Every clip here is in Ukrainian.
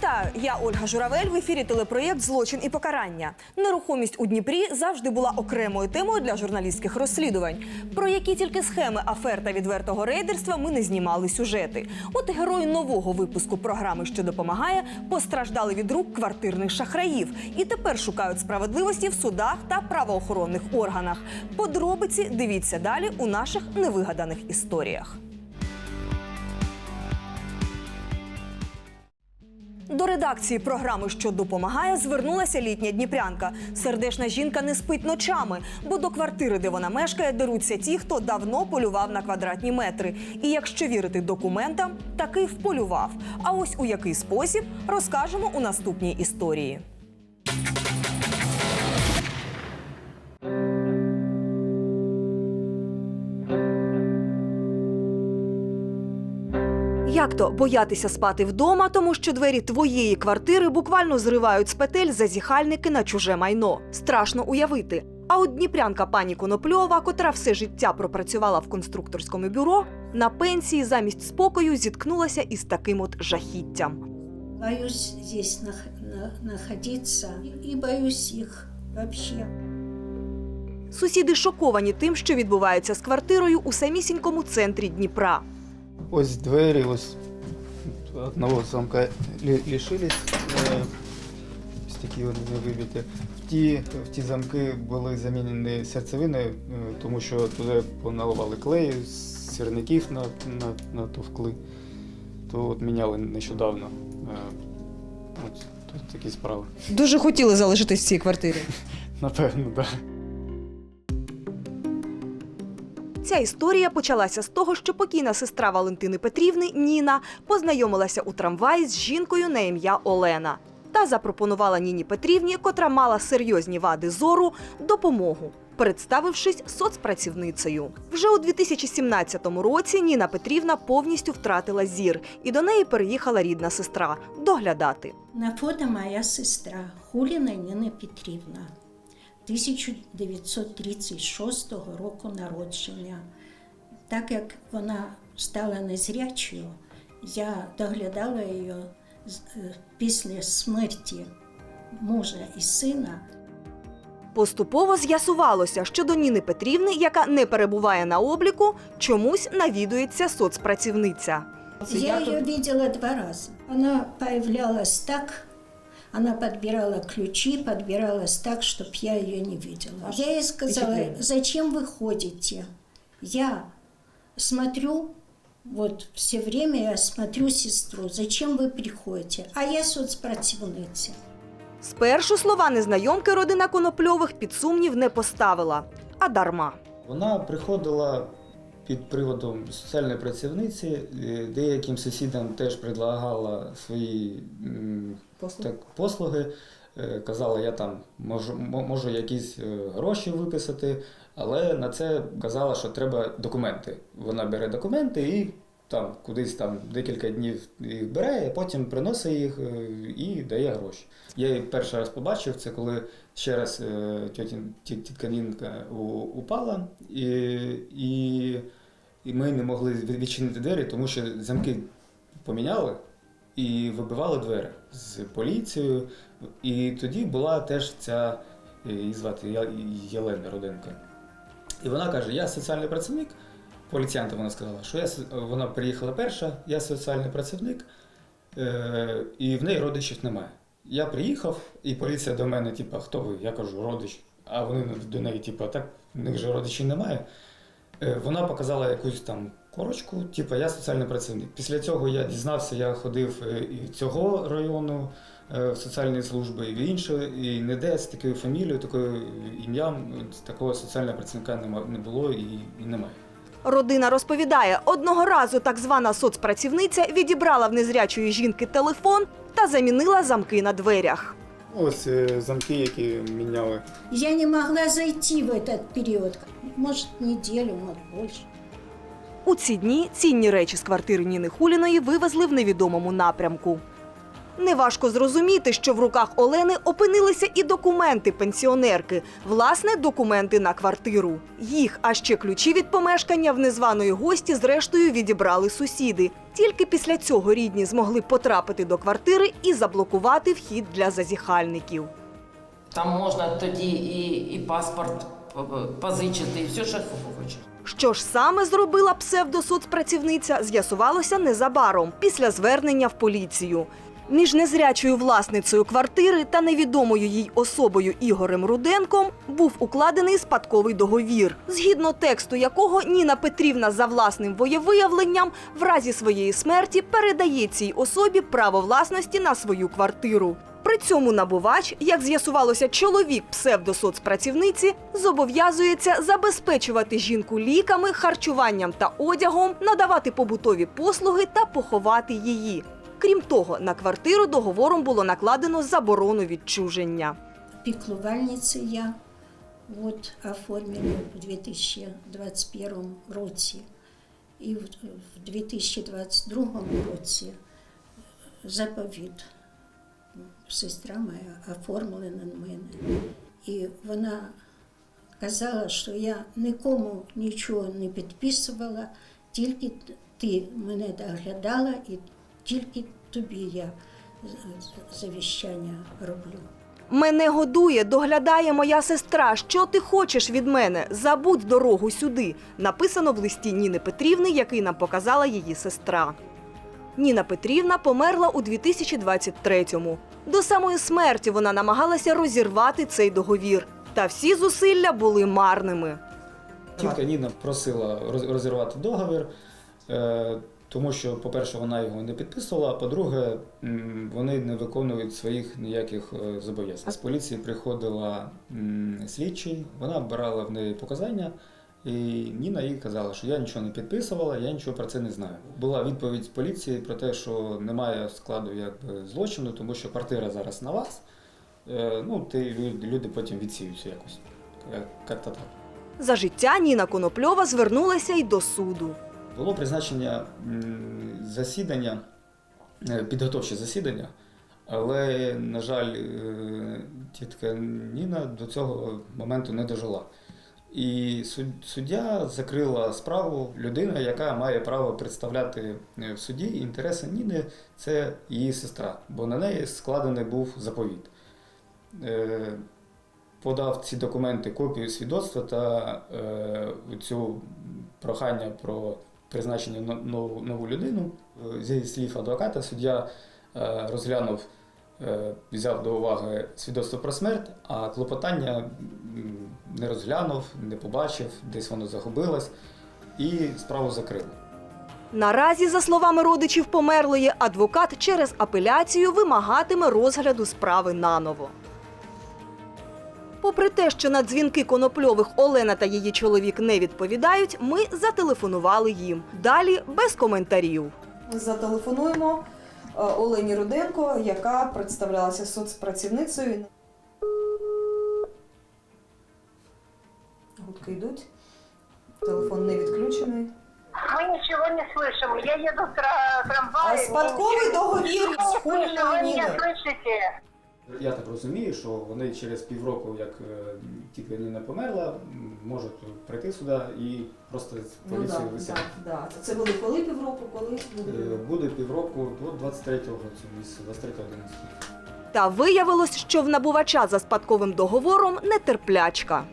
Вітаю, я Ольга Журавель. В ефірі телепроєкт Злочин і покарання. Нерухомість у Дніпрі завжди була окремою темою для журналістських розслідувань. Про які тільки схеми афер та відвертого рейдерства ми не знімали сюжети. От і герої нового випуску програми, що допомагає, постраждали від рук квартирних шахраїв і тепер шукають справедливості в судах та правоохоронних органах. Подробиці дивіться далі у наших невигаданих історіях. До редакції програми, що допомагає, звернулася літня дніпрянка. Сердешна жінка не спить ночами, бо до квартири, де вона мешкає, деруться ті, хто давно полював на квадратні метри. І якщо вірити документам, таки вполював. А ось у який спосіб розкажемо у наступній історії. Як то боятися спати вдома, тому що двері твоєї квартири буквально зривають з петель зазіхальники на чуже майно. Страшно уявити. А от дніпрянка пані Конопльова, котра все життя пропрацювала в конструкторському бюро, на пенсії замість спокою зіткнулася із таким от жахіттям. Боюсь здесь нах- на- находиться и боюсь их вообще. Сусіди шоковані тим, що відбувається з квартирою у самісінькому центрі Дніпра. Ось двері, ось одного замка лишились. е, Ось такі вони вибиті. В ті, в ті замки були замінені серцевини, е, тому що туди поналивали клею, сірників на, на, натовкли. То от міняли нещодавно. Е, От тут такі справи. Дуже хотіли залишитись в цій квартирі. Напевно, так. Да. Ця історія почалася з того, що покійна сестра Валентини Петрівни Ніна познайомилася у трамваї з жінкою на ім'я Олена та запропонувала Ніні Петрівні, котра мала серйозні вади зору, допомогу. Представившись соцпрацівницею, вже у 2017 році Ніна Петрівна повністю втратила зір, і до неї переїхала рідна сестра доглядати. На фото моя сестра Хуліна Ніна Петрівна, 1936 року народження. Так як вона стала незрячою, я доглядала її е, після смерті мужа і сина. Поступово з'ясувалося, що до Ніни Петрівни, яка не перебуває на обліку, чомусь навідується соцпрацівниця. Я ее видела два раза. Она появлялась так, она подбирала ключи, подбиралась так, чтобы я ее не видела. Я ей сказала, зачем вы ходите? Я смотрю, вот все время я смотрю сестру, зачем вы приходите? А я соцпротивница. Спершу слова незнайомки родина Конопльових під сумнів не поставила, а дарма. Вона приходила під приводом соціальної працівниці, е, деяким сусідам теж предлагала свої послуги. так, послуги. Е, Казала, я там можу, мо- можу якісь е, гроші виписати, але на це казала, що треба документи. Вона бере документи і там кудись там декілька днів їх бере, а потім приносить їх е, і дає гроші. Я її перший раз побачив, це коли ще раз е, тітка Нінка упала, і, і, і ми не могли відчинити двері, тому що замки поміняли і вибивали двері з поліцією. І тоді була теж ця, е, її звати Єлена Руденко. І вона каже: я соціальний працівник. Поліціянтам вона сказала, що я вона приїхала перша, я соціальний працівник, е, і в неї родичів немає. Я приїхав, і поліція до мене, типу, хто ви? Я кажу, родич. А вони до неї, типу, так, в них же родичів немає. Е, Вона показала якусь там корочку, типу, я соціальний працівник. Після цього я дізнався, я ходив е, і цього району е, в соціальні служби, і в іншого, і ніде з такою фамілією, такою ім'ям, такого соціального працівника не було і, і немає. Родина розповідає, одного разу так звана соцпрацівниця відібрала в незрячої жінки телефон та замінила замки на дверях. Ось е, замки, які міняли. Я не могла зайти в этот период. Может, неделю, может, больше. У ці дні цінні речі з квартири Ніни Хуліної вивезли в невідомому напрямку. Неважко зрозуміти, що в руках Олени опинилися і документи пенсіонерки, власне, документи на квартиру. Їх, а ще ключі від помешкання в незваної гості, зрештою відібрали сусіди. Тільки після цього рідні змогли потрапити до квартири і заблокувати вхід для зазіхальників. Там можна тоді і, і паспорт позичити, і все, що хочеш. Що ж саме зробила псевдосоцпрацівниця, з'ясувалося незабаром після звернення в поліцію. Між незрячою власницею квартири та невідомою їй особою Ігорем Руденком був укладений спадковий договір, згідно тексту якого Ніна Петрівна за власним воєвиявленням в разі своєї смерті передає цій особі право власності на свою квартиру. При цьому набувач, як з'ясувалося, чоловік псевдосоцпрацівниці зобов'язується забезпечувати жінку ліками, харчуванням та одягом, надавати побутові послуги та поховати її. Крім того, на квартиру договором було накладено заборону відчуження. Піклувальниця я от, оформили в 2021 році. І в 2022 році заповіт сестра моя оформила на мене. І вона казала, що я нікому нічого не підписувала, тільки ти мене доглядала і тільки тобі я завіщання роблю. Мене годує, доглядає моя сестра. Що ти хочеш від мене? Забудь дорогу сюди. Написано в листі Ніни Петрівни, який нам показала її сестра. Ніна Петрівна померла у 2023-му. До самої смерті вона намагалася розірвати цей договір. Та всі зусилля були марними. Тітка Ніна просила роз- розірвати договір, е, тому що, по-перше, вона його не підписувала, а по-друге, вони не виконують своїх ніяких е, зобов'язань. З поліції приходила слідчий, вона брала в неї показання. І Ніна їй казала, що я нічого не підписувала, я нічого про це не знаю. Була відповідь поліції про те, що немає складу якби, злочину, тому що квартира зараз на вас. Е, ну, ти, люди, люди потім відсіються якось. Як-то так. За життя Ніна Конопльова звернулася й до суду. Було призначення засідання, е, підготовче засідання, але, на жаль, е, тітка Ніна до цього моменту не дожила. І суддя закрила справу людина, яка має право представляти е, в суді інтереси Ніни, це її сестра, бо на неї складений був заповіт. Подав ці документи, копію свідоцтва та цю прохання про призначення но- нову, нову людину. Е, Зі слів адвоката, суддя е, розглянув, е, взяв до уваги свідоцтво про смерть, а клопотання не розглянув, не побачив, десь воно загубилось, і справу закрили. Наразі, за словами родичів померлої, адвокат через апеляцію вимагатиме розгляду справи наново. Попри те, що на дзвінки конопльових Олена та її чоловік не відповідають, ми зателефонували їм. Далі без коментарів. Зателефонуємо е, Олені Руденко, яка представлялася соцпрацівницею. Гудки йдуть. Телефон не відключений. Мы ничего не слышим. Я еду в тра- трамвае. А спадковый договір Ничего не з Хулиной слышу. Вы меня Нины. слышите? Я так розумію, що вони через півроку, як е, тітка Ніна померла, можуть прийти сюди і просто з поліцією висяти. да. Це буде коли півроку, коли Е, Буде півроку до 23-го цього місяця, 23 11 Та виявилось, що в набувача за спадковим договором нетерплячка.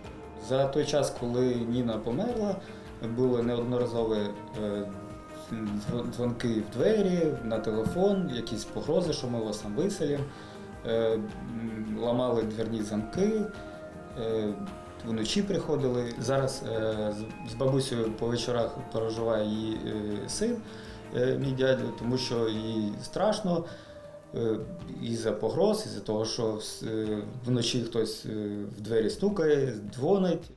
За той час, коли Ніна померла, були неодноразові е, дзвонки в двері, на телефон, якісь погрози, що ми вас там виселимо. Е, Ламали дверні замки, е, вночі приходили. Зараз е, з- бабусею по вечорах проживає її син, мій дядя, тому що їй страшно. Е, Із-за погроз, із-за того, що вночі хтось в двері стукає, дзвонить.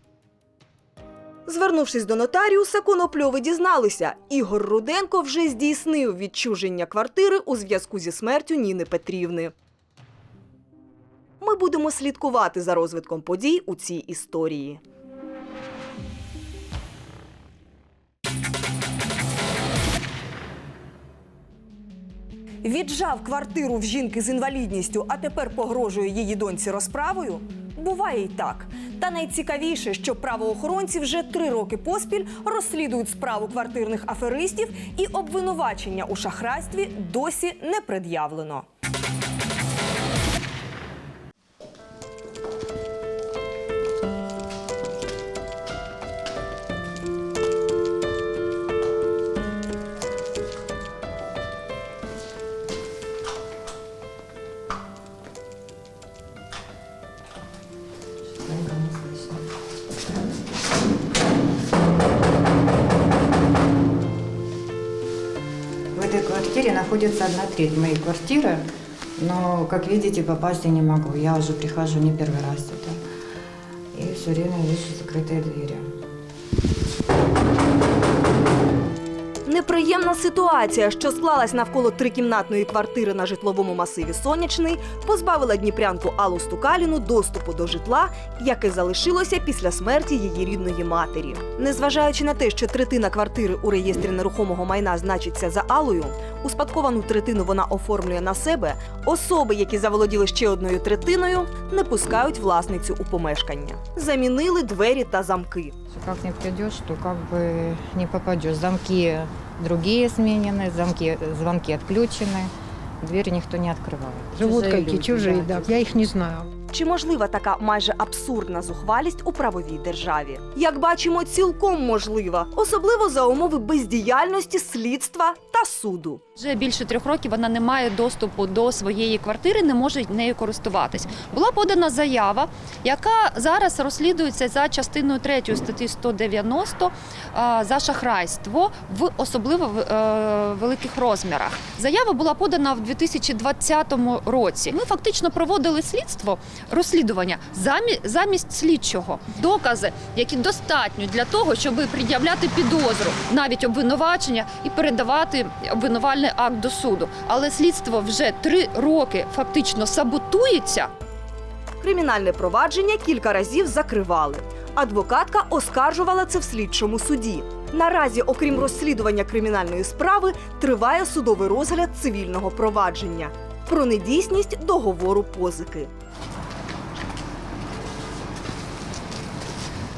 Звернувшись до нотаріуса, конопльови дізналися, Ігор Руденко вже здійснив відчуження квартири у зв'язку зі смертю Ніни Петрівни. Ми будемо слідкувати за розвитком подій у цій історії. Віджав квартиру в жінки з інвалідністю, а тепер погрожує її доньці розправою? Буває й так. Та найцікавіше, що правоохоронці вже три роки поспіль розслідують справу квартирних аферистів, і обвинувачення у шахрайстві досі не пред'явлено. находится одна треть моей квартиры, но, как видите, попасть я не могу. Я уже прихожу не первый раз сюда. И все время вижу закрытые двери. Неприємна ситуація, що склалась навколо трикімнатної квартири на житловому масиві Сонячний, позбавила дніпрянку Аллу Стукаліну доступу до житла, яке залишилося після смерті її рідної матері. Незважаючи на те, що третина квартири у реєстрі нерухомого майна значиться за Алою, успадковану третину вона оформлює на себе. Особи, які заволоділи ще одною третиною, не пускають власницю у помешкання. Замінили двері та замки. Как не придешь, то как бы не попадешь. Замки другие сменены, замки, звонки отключены, двери никто не открывает. Живут Чужие какие люди, чужие, да. чужие. Я их не знаю. Чи можлива така майже абсурдна зухвалість у правовій державі? Як бачимо, цілком можлива, особливо за умови бездіяльності слідства та суду. Вже більше трьох років вона не має доступу до своєї квартири, не може нею користуватись. Була подана заява, яка зараз розслідується за частиною 3 статті 190 а, за шахрайство в особливо е, великих розмірах. Заява була подана в 2020 році. Ми фактично проводили слідство розслідування замі- замість слідчого. Докази, які достатньо для того, щоб пред'являти підозру, навіть обвинувачення і передавати обвинувальний акт до суду. Але слідство вже три роки фактично саботується. Кримінальне провадження кілька разів закривали. Адвокатка оскаржувала це в слідчому суді. Наразі, окрім розслідування кримінальної справи, триває судовий розгляд цивільного провадження про недійсність договору позики.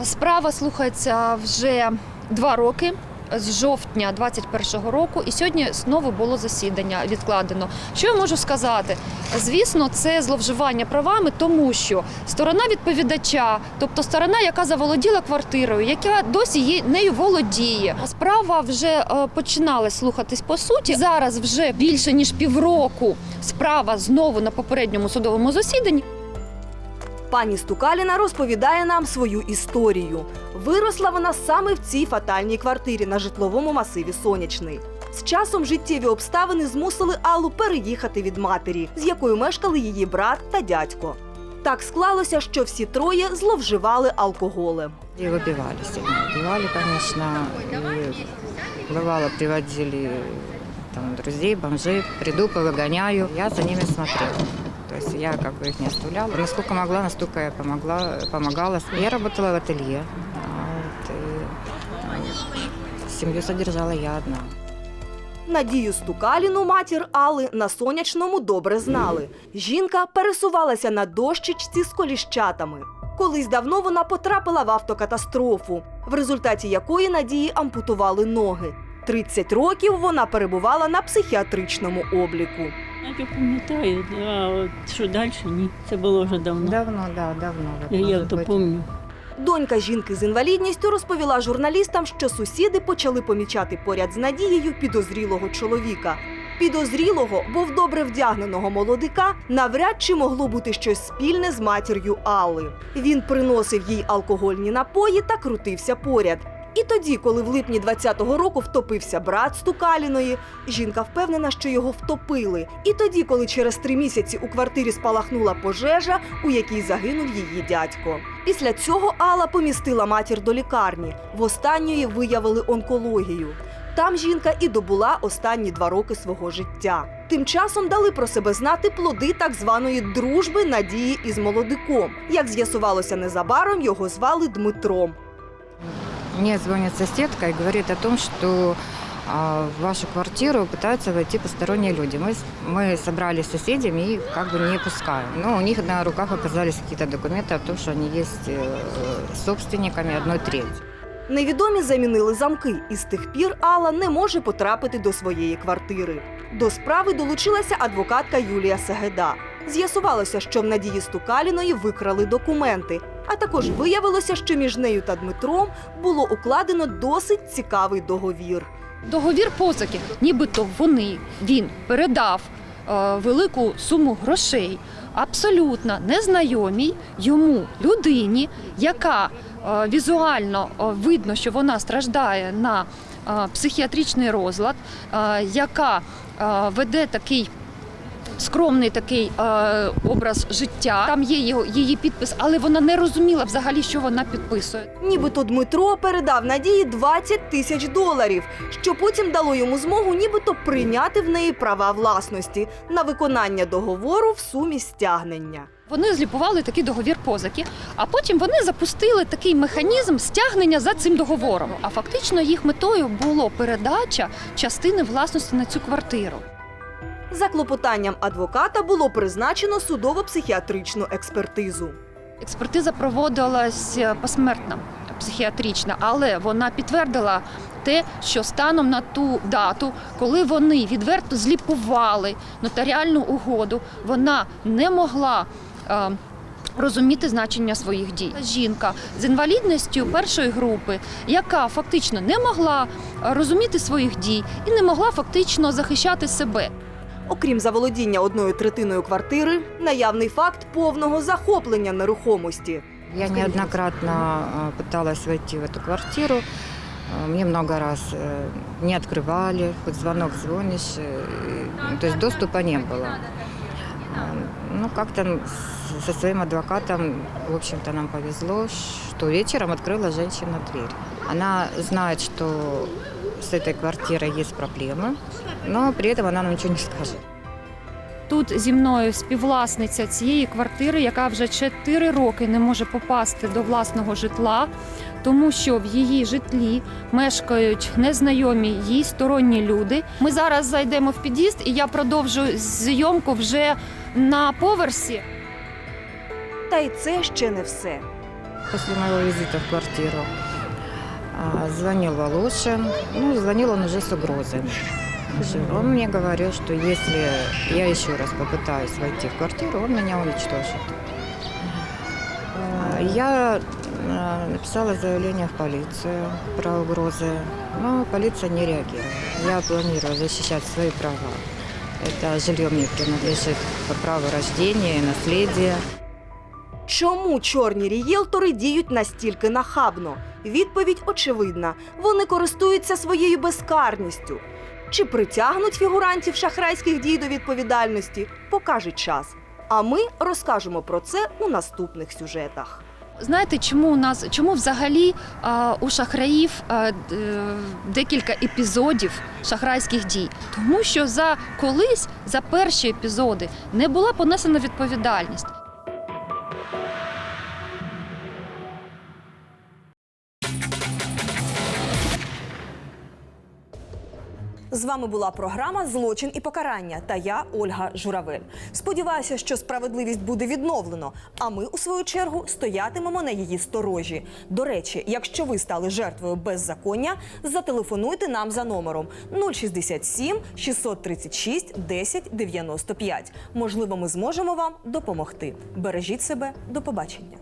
Справа слухається вже два роки. З жовтня 21-го року, і сьогодні знову було засідання відкладено. Що я можу сказати? Звісно, це зловживання правами, тому що сторона відповідача, тобто сторона, яка заволоділа квартирою, яка досі є нею володіє. Справа вже е, починала слухатись по суті. Зараз вже більше ніж півроку справа знову на попередньому судовому засіданні. Пані Стукаліна розповідає нам свою історію. Виросла вона саме в цій фатальній квартирі на житловому масиві Сонячний. З часом життєві обставини змусили Аллу переїхати від матері, з якою мешкали її брат та дядько. Так склалося, що всі троє зловживали алкоголем. И выпивали сильно. Выпивали, конечно. И бывало приводили там, друзей, бомжей. Приду, повыгоняю. Я за ними смотрела. То есть я как бы их не оставляла. Насколько могла, настолько я помогла, помогала. Я работала в ателье. Вот, и, семью содержала я одна. Надію Стукаліну матір Алли на сонячному добре знали. Жінка пересувалася на дощечці з коліщатами. Колись давно вона потрапила в автокатастрофу, в результаті якої Надії ампутували ноги. 30 років вона перебувала на психіатричному обліку. Я пам'ятаю, а от що далі ні. Це було вже давно. Давно, да, давно. Я, я то пам'ятаю. Донька жінки з інвалідністю розповіла журналістам, що сусіди почали помічати поряд з Надією підозрілого чоловіка. Підозрілого, бо в добре вдягненого молодика навряд чи могло бути щось спільне з матір'ю Алли. Він приносив їй алкогольні напої та крутився поряд. І тоді, коли в липні 20-го року втопився брат Стукаліної, жінка впевнена, що його втопили. І тоді, коли через три місяці у квартирі спалахнула пожежа, у якій загинув її дядько. Після цього Алла помістила матір до лікарні. В останньої виявили онкологію. Там жінка і добула останні два роки свого життя. Тим часом дали про себе знати плоди так званої дружби Надії із молодиком. Як з'ясувалося незабаром, його звали Дмитром. Мне звонит соседка и говорит о том, что а в вашу квартиру пытаются войти посторонние люди. Мы, с- мы собрались с соседями и как бы не пускаем. Но у них на руках оказались какие-то документы о том, что они есть э, собственниками одной трети. Невідомі замінили замки, і з тих пір Алла не може потрапити до своєї квартири. До справи долучилася адвокатка Юлія Сегеда. З'ясувалося, що в Надії Стукаліної викрали документи. а також виявилося, що між нею та Дмитром було укладено досить цікавий договір. Договір позики, нібито вони він передав е, велику суму грошей абсолютно незнайомій йому людині, яка е, візуально е, видно, що вона страждає на е, психіатричний розлад, е, яка е, веде такий. Скромний такий е, образ життя. Там є його її підпис, але вона не розуміла взагалі, що вона підписує. Нібито Дмитро передав Надії 20 тисяч доларів, що потім дало йому змогу нібито прийняти в неї права власності на виконання договору в сумі стягнення. Вони зліпували такий договір позики, а потім вони запустили такий механізм стягнення за цим договором. А фактично їх метою було передача частини власності на цю квартиру. За клопотанням адвоката було призначено судово-психіатричну експертизу. Експертиза проводилась е, посмертна, психіатрична, але вона підтвердила те, що станом на ту дату, коли вони відверто зліпували нотаріальну угоду, вона не могла. е, Розуміти значення своїх дій. Жінка з інвалідністю першої групи, яка фактично не могла е, розуміти своїх дій і не могла фактично захищати себе. Окрім заволодіння одною третиною квартири, наявний факт повного захоплення нерухомості. Я неоднократно э, пыталась войти в эту квартиру. Э, Мне много раз э, не открывали, хоть звонок звонишь, э, и- то есть доступа не было. Э, Ну, как-то с- со своим адвокатом, в общем-то, нам повезло, что вечером открыла женщина дверь. Она знает, что с этой квартирой есть проблемы, но при этом она нам ничего не скажет. Тут зі мною співвласниця цієї квартири, яка вже 4 роки не може попасти до власного житла, тому що в її житлі мешкають незнайомі їй сторонні люди. Ми зараз зайдемо в під'їзд, і я продовжу зйомку вже на поверсі. Та й це ще не все. После моего визита в квартиру а, звонил Волошин. Ну, звонил он уже с угрозами. Слушай, Он мне говорил, что если я еще раз попытаюсь войти в квартиру, он меня уничтожит. А, Я а, написала заявление в полицию про угрозы, но полиция не реагирует. Я планирую защищать свои права. Это жилье мне принадлежит по праву рождения и наследия. Чому чорні рієлтори діють настільки нахабно? Відповідь очевидна: вони користуються своєю безкарністю. Чи притягнуть фігурантів шахрайських дій до відповідальності, покаже час. А ми розкажемо про це у наступних сюжетах. Знаєте, чому у нас чому взагалі а, у шахраїв а, е, декілька епізодів шахрайських дій? Тому що за колись за перші епізоди не була понесена відповідальність. З вами була програма Злочин і покарання та я, Ольга Журавель. Сподіваюся, що справедливість буде відновлено. А ми, у свою чергу, стоятимемо на її сторожі. До речі, якщо ви стали жертвою беззаконня, зателефонуйте нам за номером 067 636 10 95. Можливо, ми зможемо вам допомогти. Бережіть себе. До побачення.